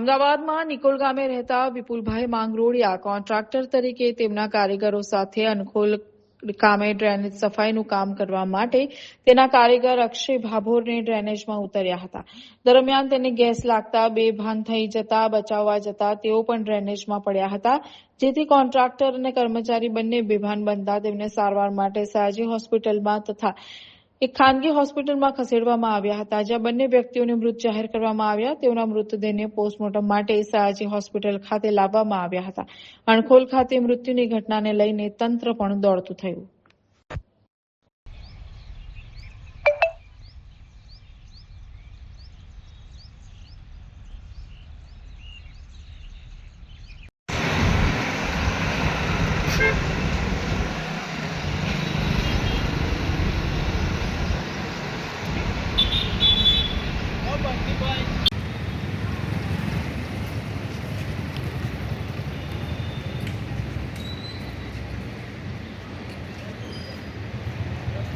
અમદાવાદમાં નિકોલ ગામે રહેતા વિપુલભાઈ માંગરોળિયા કોન્ટ્રાક્ટર તરીકે તેમના કારીગરો સાથે અનખોલ કામે ડ્રેનેજ સફાઈનું કામ કરવા માટે તેના કારીગર અક્ષય ભાભોરને ડ્રેનેજમાં ઉતર્યા હતા. દરમિયાન તેને ગેસ લાગતા બેભાન થઈ જતા, બચાવવા જતા તેઓ પણ ડ્રેનેજમાં પડ્યા હતા. જેથી કોન્ટ્રાક્ટર અને કર્મચારી બંને બેભાન બનતા તેમને સારવાર માટે સયાજી હોસ્પિટલમાં તથા એક ખાનગી હોસ્પિટલમાં ખસેડવામાં આવ્યા હતા, જ્યાં બંને વ્યક્તિઓને મૃત જાહેર કરવામાં આવ્યા તેઓના મૃતદેહને પોસ્ટમોર્ટમ માટે સયાજી હોસ્પિટલ ખાતે લાવવામાં આવ્યા હતા અણખોલ ખાતે મૃત્યુની ઘટનાને લઈને તંત્ર પણ દોડતું થયું Thank you. bye.